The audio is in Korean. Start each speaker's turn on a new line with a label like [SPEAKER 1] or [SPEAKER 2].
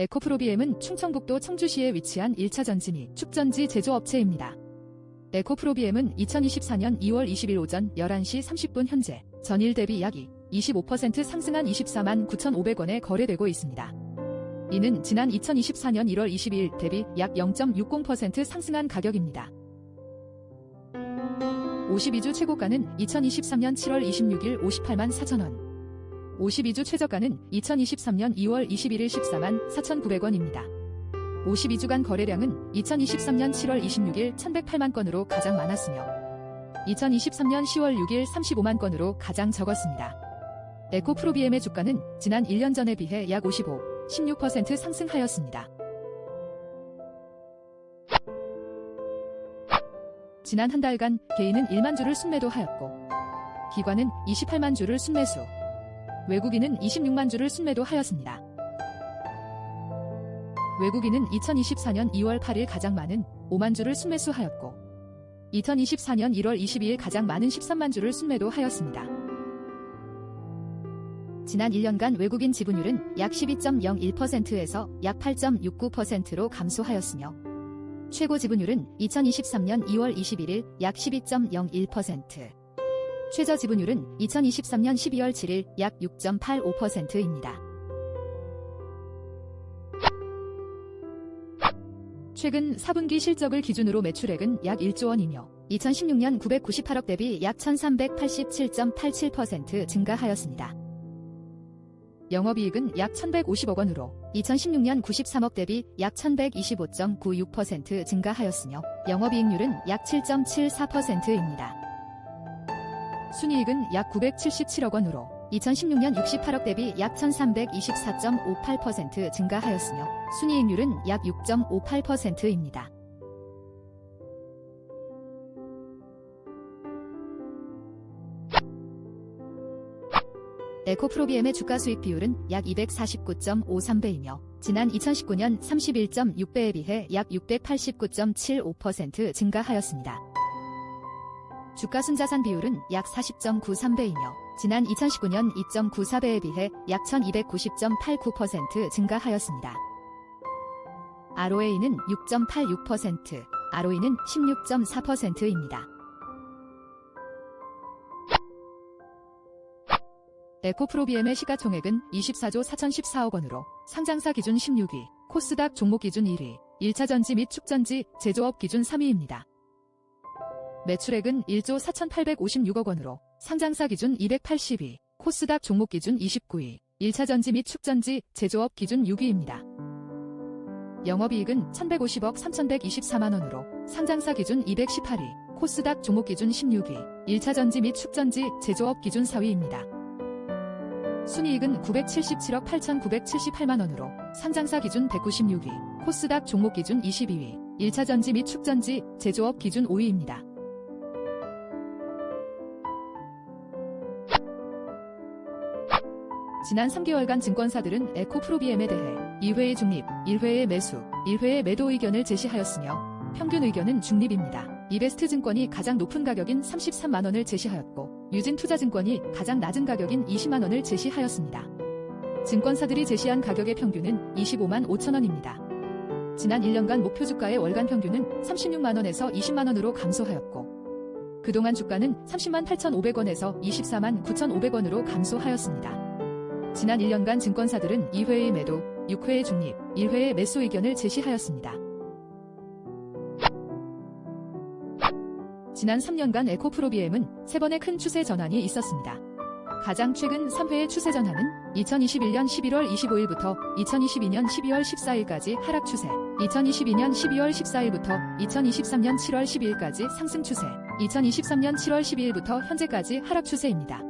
[SPEAKER 1] 에코프로비엠은 충청북도 청주시에 위치한 1차 전지 및 축전지 제조업체입니다. 에코프로비엠은 2024년 2월 20일 오전 11시 30분 현재 전일 대비 약 25% 상승한 24만 9,500원에 거래되고 있습니다. 이는 지난 2024년 1월 22일 대비 약 0.60% 상승한 가격입니다. 52주 최고가는 2023년 7월 26일 58만 4천원. 52주 최저가는 2023년 2월 21일 14만 4,900원입니다. 52주간 거래량은 2023년 7월 26일 1,108만 건으로 가장 많았으며 2023년 10월 6일 35만 건으로 가장 적었습니다. 에코프로비엠의 주가는 지난 1년 전에 비해 약 55, 16% 상승하였습니다. 지난 한 달간 개인은 1만 주를 순매도하였고 기관은 28만 주를 순매수, 외국인은 26만 주를 순매도하였습니다. 외국인은 2024년 2월 8일 가장 많은 5만 주를 순매수하였고 2024년 1월 22일 가장 많은 13만 주를 순매도하였습니다. 지난 1년간 외국인 지분율은 약 12.01%에서 약 8.69%로 감소하였으며 최고 지분율은 2023년 2월 21일 약 12.01%, 최저 지분율은 2023년 12월 7일 약 6.85%입니다. 최근 4분기 실적을 기준으로 매출액은 약 1조 원이며 2016년 998억 대비 약 1387.87% 증가하였습니다. 영업이익은 약 1150억 원으로 2016년 93억 대비 약 1125.96% 증가하였으며 영업이익률은 약 7.74%입니다. 순이익은 약 977억 원으로 2016년 68억 대비 약 1324.58% 증가하였으며 순이익률은 약 6.58%입니다. 에코프로비엠의 주가 수익 비율은 약 249.53배이며 지난 2019년 31.6배에 비해 약 689.75% 증가하였습니다. 주가 순자산 비율은 약 40.93배이며 지난 2019년 2.94배에 비해 약 1290.89% 증가하였습니다. ROA는 6.86%, ROE는 16.4%입니다. 에코프로비엠의 시가총액은 24조 4,014억 원으로 상장사 기준 16위, 코스닥 종목 기준 1위, 1차 전지 및 축전지 제조업 기준 3위입니다. 매출액은 1조 4,856억 원으로 상장사 기준 280위, 코스닥 종목 기준 29위, 1차 전지 및 축전지 제조업 기준 6위입니다. 영업이익은 1,150억 3,124만 원으로 상장사 기준 218위, 코스닥 종목 기준 16위, 1차 전지 및 축전지 제조업 기준 4위입니다. 순이익은 977억 8,978만 원으로 상장사 기준 196위, 코스닥 종목 기준 22위, 1차 전지 및 축전지 제조업 기준 5위입니다. 지난 3개월간 증권사들은 에코프로비엠에 대해 2회의 중립, 1회의 매수, 1회의 매도 의견을 제시하였으며 평균 의견은 중립입니다. 이베스트 증권이 가장 높은 가격인 33만원을 제시하였고 유진 투자증권이 가장 낮은 가격인 20만원을 제시하였습니다. 증권사들이 제시한 가격의 평균은 25만 5천원입니다. 지난 1년간 목표 주가의 월간 평균은 36만원에서 20만원으로 감소하였고 그동안 주가는 30만 8,500원에서 24만 9,500원으로 감소하였습니다. 지난 1년간 증권사들은 2회의 매도, 6회의 중립, 1회의 매수 의견을 제시하였습니다. 지난 3년간 에코프로비엠은 3번의 큰 추세 전환이 있었습니다. 가장 최근 3회의 추세 전환은 2021년 11월 25일부터 2022년 12월 14일까지 하락 추세, 2022년 12월 14일부터 2023년 7월 12일까지 상승 추세, 2023년 7월 12일부터 현재까지 하락 추세입니다.